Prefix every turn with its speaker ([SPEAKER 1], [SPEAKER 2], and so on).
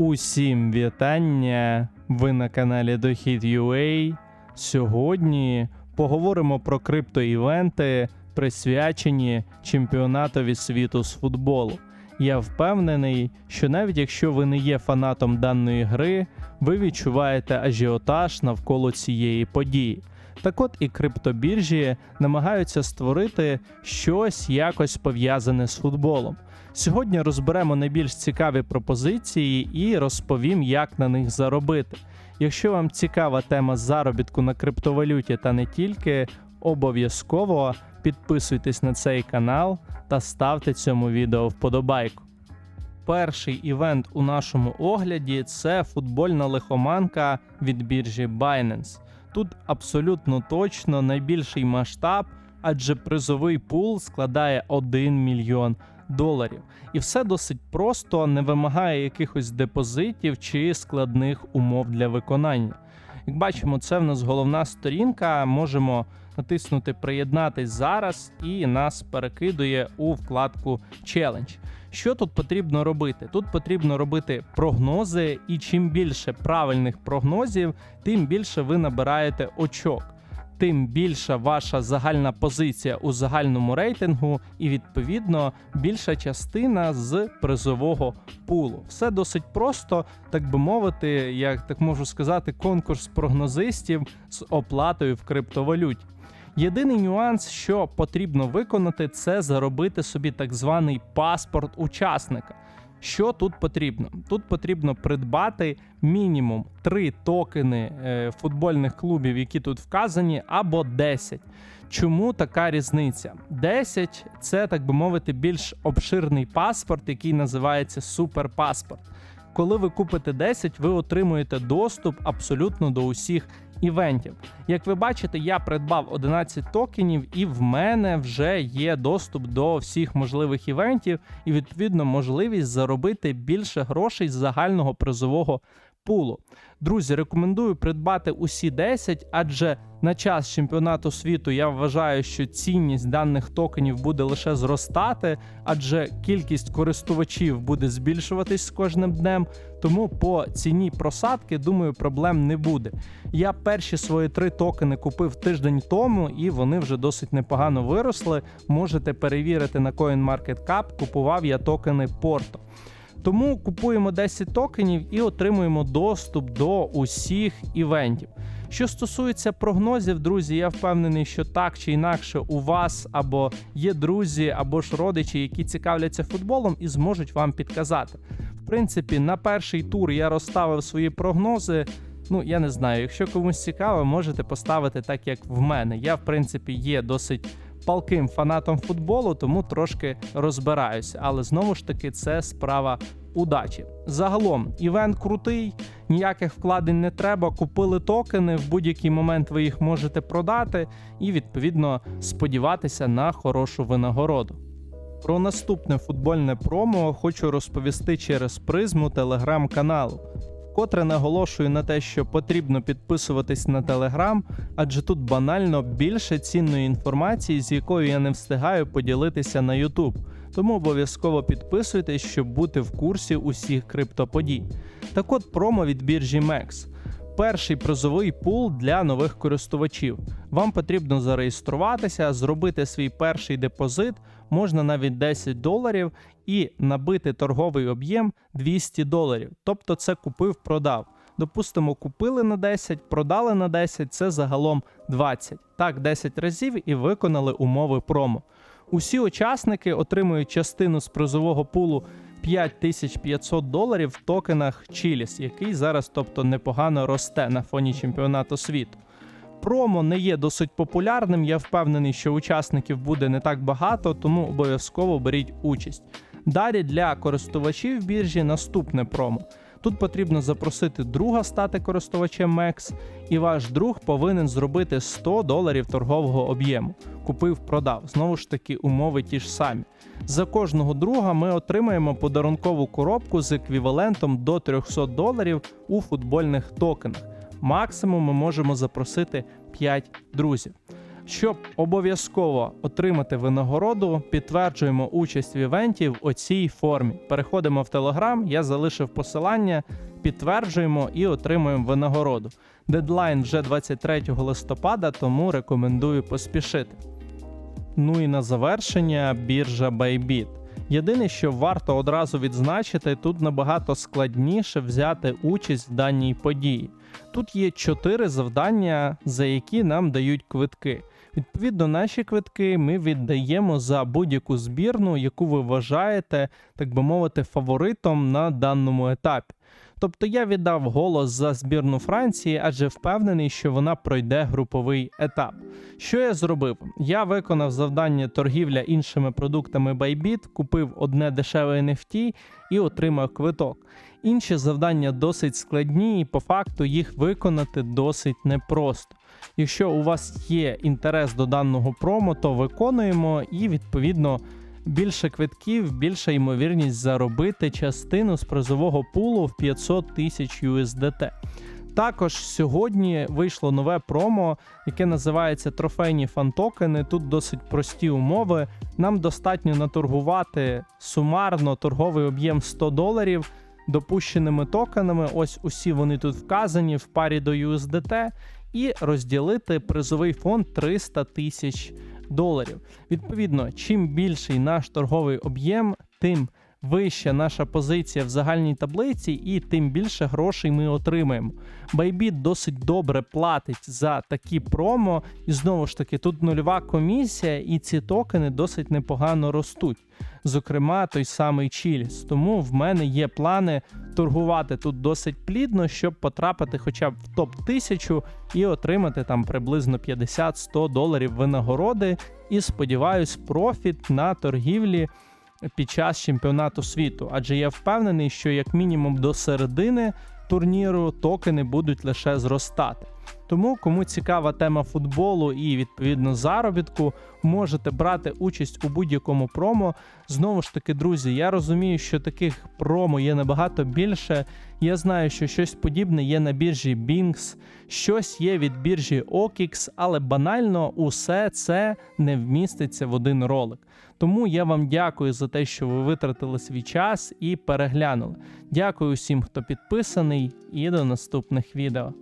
[SPEAKER 1] Усім вітання! Ви на каналі Дохід.ua. Сьогодні поговоримо про криптоівенти, присвячені чемпіонатові світу з футболу. Я впевнений, що навіть якщо ви не є фанатом даної гри, ви відчуваєте ажіотаж навколо цієї події. Так от і криптобіржі намагаються створити щось якось пов'язане з футболом. Сьогодні розберемо найбільш цікаві пропозиції і розповім, як на них заробити. Якщо вам цікава тема заробітку на криптовалюті та не тільки, обов'язково підписуйтесь на цей канал та ставте цьому відео вподобайку. Перший івент у нашому огляді це футбольна лихоманка від біржі Binance. Тут абсолютно точно найбільший масштаб, адже призовий пул складає 1 мільйон доларів. І все досить просто, не вимагає якихось депозитів чи складних умов для виконання. Як бачимо, це в нас головна сторінка. Можемо натиснути Приєднатись зараз, і нас перекидує у вкладку Challenge. Що тут потрібно робити? Тут потрібно робити прогнози, і чим більше правильних прогнозів, тим більше ви набираєте очок. Тим більша ваша загальна позиція у загальному рейтингу, і відповідно більша частина з призового пулу. Все досить просто, так би мовити, як так можу сказати, конкурс прогнозистів з оплатою в криптовалюті. Єдиний нюанс, що потрібно виконати, це заробити собі так званий паспорт учасника. Що тут потрібно? Тут потрібно придбати мінімум 3 токени е, футбольних клубів, які тут вказані, або 10. Чому така різниця? 10 це, так би мовити, більш обширний паспорт, який називається суперпаспорт. Коли ви купите 10, ви отримуєте доступ абсолютно до усіх івентів. Як ви бачите, я придбав 11 токенів, і в мене вже є доступ до всіх можливих івентів, і відповідно можливість заробити більше грошей з загального призового пулу. Друзі, рекомендую придбати усі 10, адже на час чемпіонату світу я вважаю, що цінність даних токенів буде лише зростати, адже кількість користувачів буде збільшуватись з кожним днем. Тому по ціні просадки, думаю, проблем не буде. Я перші свої три токени купив тиждень тому, і вони вже досить непогано виросли. Можете перевірити на CoinMarketCap, Купував я токени Porto. Тому купуємо 10 токенів і отримуємо доступ до усіх івентів. Що стосується прогнозів, друзі, я впевнений, що так чи інакше у вас або є друзі, або ж родичі, які цікавляться футболом і зможуть вам підказати. В принципі, на перший тур я розставив свої прогнози. Ну, я не знаю, якщо комусь цікаво, можете поставити так, як в мене. Я, в принципі, є досить палким фанатом футболу, тому трошки розбираюся. Але знову ж таки, це справа удачі. Загалом, івент крутий, ніяких вкладень не треба. Купили токени, в будь-який момент ви їх можете продати і, відповідно, сподіватися на хорошу винагороду. Про наступне футбольне промо хочу розповісти через призму телеграм-каналу. Вкотре наголошую на те, що потрібно підписуватись на Телеграм, адже тут банально більше цінної інформації, з якою я не встигаю поділитися на YouTube. Тому обов'язково підписуйтесь, щоб бути в курсі усіх криптоподій. Так от промо від біржі MEX. Перший призовий пул для нових користувачів. Вам потрібно зареєструватися, зробити свій перший депозит, можна навіть 10 доларів, і набити торговий об'єм 200 доларів. Тобто це купив-продав. Допустимо, купили на 10, продали на 10, це загалом 20. Так, 10 разів і виконали умови промо. Усі учасники отримують частину з призового пулу 5500 доларів в токенах Чіліс, який зараз, тобто, непогано росте на фоні чемпіонату світу. Промо не є досить популярним. Я впевнений, що учасників буде не так багато, тому обов'язково беріть участь. Далі для користувачів біржі наступне промо. Тут потрібно запросити друга стати користувачем MEX, і ваш друг повинен зробити 100 доларів торгового об'єму. Купив, продав. Знову ж таки, умови ті ж самі. За кожного друга ми отримаємо подарункову коробку з еквівалентом до 300 доларів у футбольних токенах. Максимум ми можемо запросити 5 друзів. Щоб обов'язково отримати винагороду, підтверджуємо участь в івенті в оцій формі. Переходимо в Телеграм, я залишив посилання, підтверджуємо і отримуємо винагороду. Дедлайн вже 23 листопада, тому рекомендую поспішити. Ну і на завершення біржа Bybit. Єдине, що варто одразу відзначити, тут набагато складніше взяти участь в даній події. Тут є чотири завдання, за які нам дають квитки. Відповідно, наші квитки ми віддаємо за будь-яку збірну, яку ви вважаєте, так би мовити, фаворитом на даному етапі. Тобто я віддав голос за збірну Франції, адже впевнений, що вона пройде груповий етап. Що я зробив? Я виконав завдання торгівля іншими продуктами Bybit, купив одне дешеве NFT і отримав квиток. Інші завдання досить складні, і по факту їх виконати досить непросто. Якщо у вас є інтерес до даного промо, то виконуємо і відповідно більше квитків, більша ймовірність заробити частину з призового пулу в 500 тисяч USDT. Також сьогодні вийшло нове промо, яке називається Трофейні фантокени. Тут досить прості умови. Нам достатньо наторгувати сумарно торговий об'єм 100 доларів допущеними токенами. Ось усі вони тут вказані в парі до USDT, і розділити призовий фонд 300 тисяч доларів. Відповідно, чим більший наш торговий об'єм, тим вища наша позиція в загальній таблиці, і тим більше грошей ми отримаємо. Bybit досить добре платить за такі промо, і знову ж таки, тут нульова комісія, і ці токени досить непогано ростуть. Зокрема, той самий Чіліс. Тому в мене є плани торгувати тут досить плідно, щоб потрапити хоча б в топ 1000 і отримати там приблизно 50-100 доларів винагороди. І сподіваюсь, профіт на торгівлі під час чемпіонату світу. Адже я впевнений, що як мінімум до середини турніру токени будуть лише зростати. Тому, кому цікава тема футболу і відповідно заробітку, можете брати участь у будь-якому промо. Знову ж таки, друзі, я розумію, що таких промо є набагато більше. Я знаю, що щось подібне є на біржі Binx, щось є від біржі OKX, але банально усе це не вміститься в один ролик. Тому я вам дякую за те, що ви витратили свій час і переглянули. Дякую всім, хто підписаний, і до наступних відео.